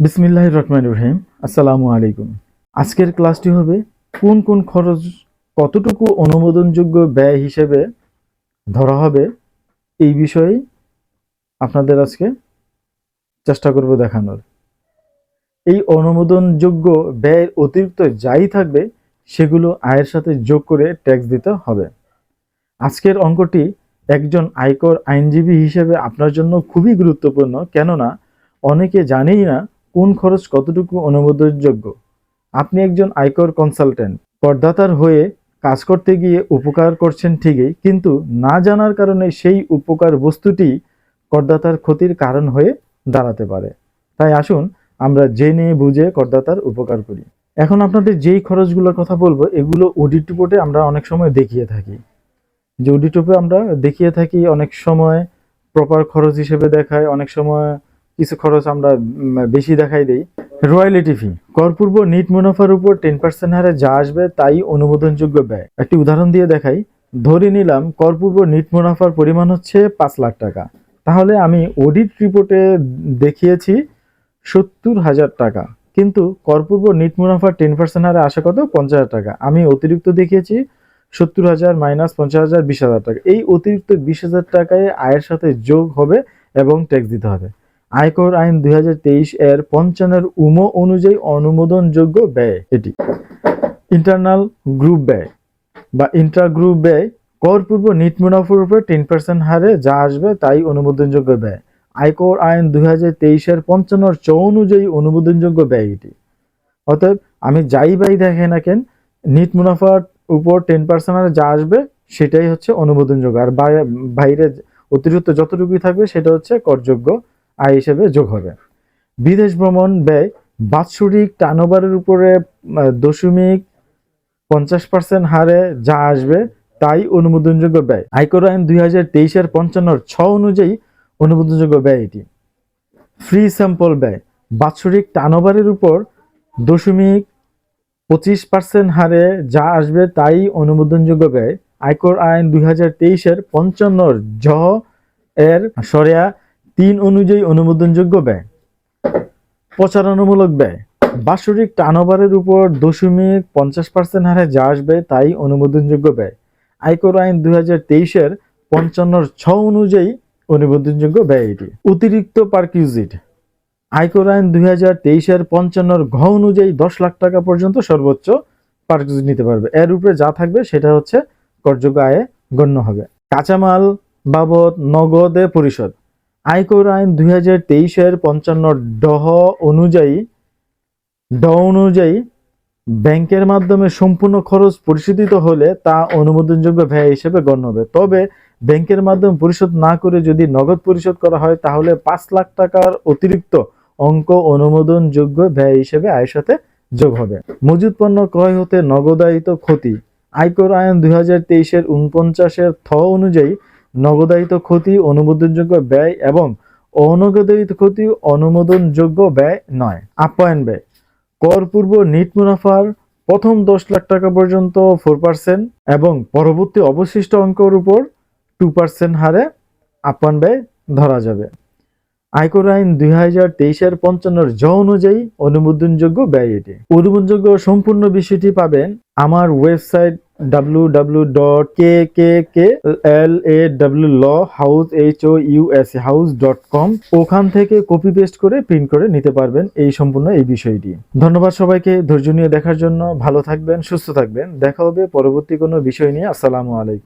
বিসমিল্লাহ রহমান রহিম। আসসালামু আলাইকুম। আজকের ক্লাসটি হবে কোন কোন খরচ কতটুকু অনুমোদনযোগ্য ব্যয় হিসেবে ধরা হবে এই বিষয়ে আপনাদের আজকে চেষ্টা করব দেখানোর। এই অনুমোদনযোগ্য ব্যয়ের অতিরিক্ত যাই থাকবে, সেগুলো আয়ের সাথে যোগ করে ট্যাক্স দিতে হবে। আজকের অঙ্কটি একজন আয়কর আইনজীবী হিসেবে আপনার জন্য খুবই গুরুত্বপূর্ণ, কেননা অনেকে জানেই না কোন খরচ কতটুকু অনুমোদনযোগ্য? আপনি একজন আয়কর কনসালটেন্ট। করদাতার হয়ে কাজ করতে গিয়ে উপকার করছেন ঠিকই, কিন্তু না জানার কারণে সেই উপকার বস্তুটি করদাতার ক্ষতির কারণ হয়ে দাঁড়াতে পারে। তাই আসুন, আমরা জেনে বুঝে করদাতার উপকার করি। এখন আপনাদের যেই খরচগুলোর কথা বলব, এগুলো অডিট রিপোর্টে আমরা অনেক সময় দেখিয়ে থাকি। যে অডিট রিপোর্টে আমরা দেখিয়ে থাকি, অনেক সময় প্রপার খরচ হিসেবে দেখায়, অনেক সময় কিছু খরচ আমরা বেশি দেখাই দেই। রয়্যালিটি ফি করপূর্ব নিট মুনাফার উপর টেন পার্সেন্ট হারে যা আসবে তাই অনুমোদনযোগ্য ব্যয়। একটি উদাহরণ দিয়ে দেখাই। ধরে নিলাম করপূর্ব নিট মুনাফার পরিমাণ হচ্ছে পাঁচ লাখ টাকা। তাহলে আমি অডিট রিপোর্টে দেখিয়েছি সত্তর হাজার টাকা। কিন্তু করপূর্ব নিট মুনাফার টেন পার্সেন্ট হারে আসে কত? পঞ্চাশ হাজার টাকা। আমি অতিরিক্ত দেখিয়েছি সত্তর হাজার মাইনাস পঞ্চাশ হাজার বিশ হাজার টাকা। এই অতিরিক্ত বিশ হাজার টাকায় আয়ের সাথে যোগ হবে এবং ট্যাক্স দিতে হবে। আয়কর আইন দুই হাজার তেইশ এর পঞ্চানের উম অনুযায়ী অনুমোদনযোগ্য ব্যয় এটি। ইন্টারনাল গ্রুপ ব্যয় বা ইন্টার গ্রুপ ব্যয়, কর পূর্ব নিট মুনাফার উপর টেন পার্সেন্ট হারে যা আসবে তাই অনুমোদনযোগ্য ব্যয়। আয়কর আইন দুই হাজার তেইশের পঞ্চান্নর চ অনুযায়ী অনুমোদনযোগ্য ব্যয় এটি। অতএব আমি যাই বাই দেখে না কেন, নিট মুনাফার উপর টেন পার্সেন্ট হারে যা আসবে সেটাই হচ্ছে অনুমোদনযোগ্য। আর বাইরে- বাইরে অতিরিক্ত যতটুকুই থাকবে সেটা হচ্ছে করযোগ্য আয় হিসেবে যোগ হবে। বিদেশ ভ্রমণ ব্যয় বাৎসরিক টার্নওভারের উপরে দশমিক পঞ্চাশ পার্সেন্ট হারে যা আসবে তাই অনুমোদনযোগ্য ব্যয়। আয়কর আইন দুই হাজার তেইশের পঞ্চান্নর ছ অনুযায়ী অনুমোদনযোগ্য ব্যয় এটি। ফ্রি স্যাম্পল ব্যয় বাৎসরিক টার্নওভারের উপর দশমিক পঁচিশ পার্সেন্ট হারে যা আসবে তাই অনুমোদনযোগ্য ব্যয়। আয়কর আইন দুই হাজার তেইশের পঞ্চান্নর জ এর সরেয়া তিন অনুযায়ী অনুমোদনযোগ্য ব্যয়। প্রচারণামূলক ব্যয়। বাৎসরিক টার্নওভারের উপর দশমিক পঞ্চাশ পার্সেন্ট হারে যা আসবে তাই অনুমোদনযোগ্য ব্যয়। আয়কর আইন দুই হাজার তেইশের পঞ্চান্নর ছ অনুযায়ী অনুমোদনযোগ্য ব্যয় এটি। অতিরিক্ত পার্কিউজিট। আয়কর আইন দুই হাজার তেইশের পঞ্চান্নর ঘ অনুযায়ী দশ লাখ টাকা পর্যন্ত সর্বোচ্চ পার্কিউজিট নিতে পারবে। এর উপরে যা থাকবে সেটা হচ্ছে করযোগ্য আয়ে গণ্য হবে। কাঁচামাল বাবদ নগদে পরিশোধ। আয়কর আইন দুই হাজার তেইশের পঞ্চান্ন ডহ অনুযায়ী, ড অনুযায়ী ব্যাংকের মাধ্যমে সম্পূর্ণ খরচ পরিশোধিত হলে তা অনুমোদনযোগ্য ব্যয় হিসেবে গণ্য হবে। তবে ব্যাংকের মাধ্যমে পরিশোধ না করে যদি নগদ পরিশোধ করা হয়, তাহলে পাঁচ লাখ টাকার অতিরিক্ত অঙ্ক অনুমোদনযোগ্য ব্যয় হিসেবে আয়ের সাথে যোগ হবে। মজুদ পণ্য ক্রয় হতে নগদায়িত ক্ষতি। আয়কর আইন দুই হাজার তেইশের উনপঞ্চাশের থ অনুযায়ী নগদায়িত ক্ষতি অনুমোদনযোগ্য ব্যয় এবং অনগদায়িত ক্ষতি অনুমোদনযোগ্য ব্যয় নয়। আপ্যায়ন ব্যয়। কর পূর্ব নিট মুনাফার প্রথম দশ লাখ টাকা পর্যন্ত ফোর পার্সেন্ট এবং পরবর্তী অবশিষ্ট অঙ্কের উপর টু পার্সেন্ট হারে আপ্যায়ন ব্যয় ধরা যাবে। আয়কর আইন দুই হাজার তেইশের পঞ্চান্নর জ অনুযায়ী অনুমোদনযোগ্য ব্যয় এটি। অনুমোদনযোগ্য সম্পূর্ণ বিষয়টি পাবেন আমার website W W dot K K K L A W law house H O U S house dot com ওখান থেকে কপি পেস্ট করে প্রিন্ট করে নিতে পারবেন এই সম্পূর্ণ এই বিষয়টি। ধন্যবাদ সবাইকে ধৈর্য নিয়ে দেখার জন্য। ভালো থাকবেন, সুস্থ থাকবেন। দেখা হবে পরবর্তী কোনো বিষয় নিয়ে। আসসালামু আলাইকুম।